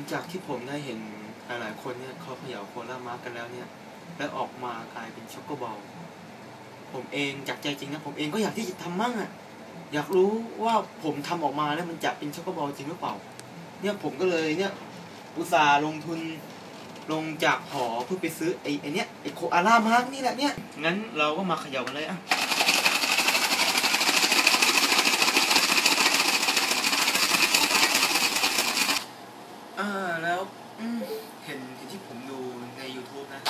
งจากที่ผมได้เห็นหลายๆคนเนี่ยเขาเขย่าโคลามาร์กกันแล้วเนี่ย แล้วออกมากลายเป็นช็อกโกบอลผมเองจากใจจริงนะผมเองก็อยากที่จะทำมั่งอะ่ะอยากรู้ว่าผมทำออกมาแล้วมันจะเป็นช็อกโกบอลจริงหรือเปล่า เนี่ยผมก็เลยเนี่ยอุตส่าห์ลงทุนลงจากหอเพื่อไปซื้อไอ้ไอ้เนี้ยไอ้โคอาล่ามาร์กนี่แหละเนี่ยงั้นเราก็มาเขย่ากันเลยอะ อ่าแล้วอืมเห็นเห็นที่ผมดูใน YouTube นะ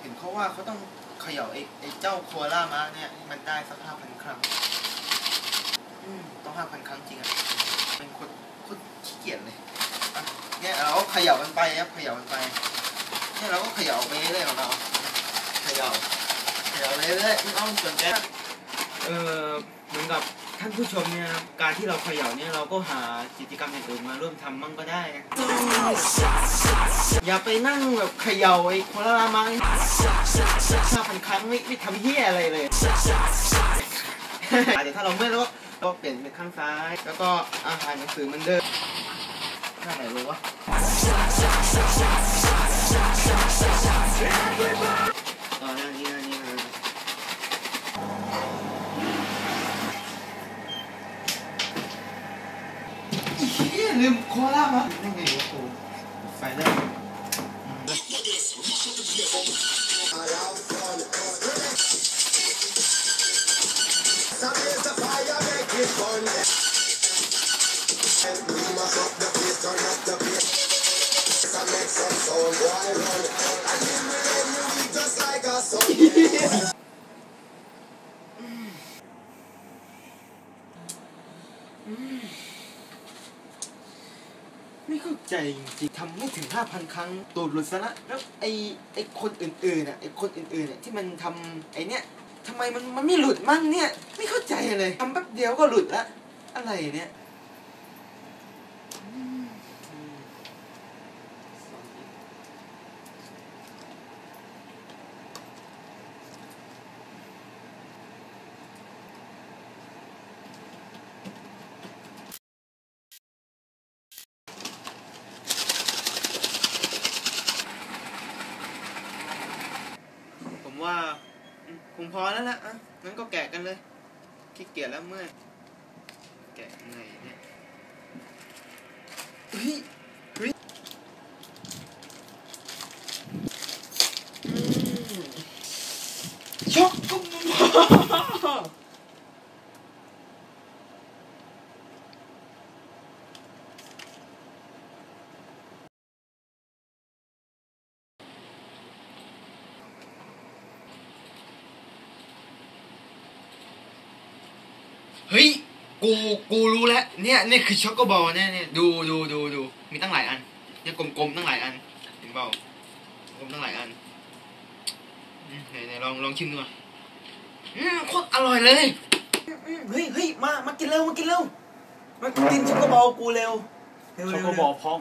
เห็นเขา ว่าเขาต้องเขย่าไอ้ไอ้เจ้าโคอาล่ามาเนี่ยให้มันได้สักห้าพันครั้งอืมต้องห้าพันครั้งจริงอะเป็นคนคนขี้เกียจเลยอะเนี่ยเราก็เขย่ากันไปครับเขย่ากันไปเนี่ยเราก็เขย่าไปเรื่อยๆของเราเขย่าเขย่าเรื่อยๆไม่ต้องสนใจเออเหมือนกับ ท่านผู้ชมเนี่ยครับการที่เราเขย่าเนี่ยเราก็หากิจกรรมอย่างอื่นมาร่วมทำมั่งก็ได้นะอย่าไปนั่งแบบเขย่าไอ้โคลาลามังห้าพันครั้งไม่ไม่ทำเหี้ยอะไรเลยเดี๋ยวถ้าเราเมื่อยแล้วก็เปลี่ยนเป็นข้างซ้าย แล้วก็อาหารหนังสือมันเดิมข้างไหนรู้วะอ๋ออันนี้อันนี้อันนี้อีเหี้ย ลืมโคลามาได้ไงวะกูไฟได้อืม ไม่เข้าใจจริงๆทำไม่ถึงห้าพันครั้งตูดหลุดซะละแล้วไอไอคนอื่นๆอะไอคนอื่นๆน่ะที่มันทำไอเนี้ยทำไมมันมันไม่หลุดมั่งเนี่ย ไม่เข้าใจเลยทำแป๊บเดียวก็หลุดละอะไรเนี่ย ว่าคงพอแล้วล่ะอะงั้นก็แกะกันเลย ขี้เกียจแล้วเมื่อย แกะไงเนี่ยเฮ้ยเฮ้ยช็อกโกบอล เฮ้ยกูกูรู้แล้วเนี่ยนี่คือช็อกโกบอลเนี่ยเนี่ยดูดูดูดูมีตั้งหลายอันเนี่ยกลมๆตั้งหลายอันเห็นเปล่ากลมตั้งหลายอันอืมไหนไหนลองลองชิมดูอะอืมโคตรอร่อยเลยอืมเฮ้ยเฮ้ยมามากินเร็วมากินเร็วมากินช็อกโกบอลกูเร็วเร็วช็อกเร็วโกบอลพร้อม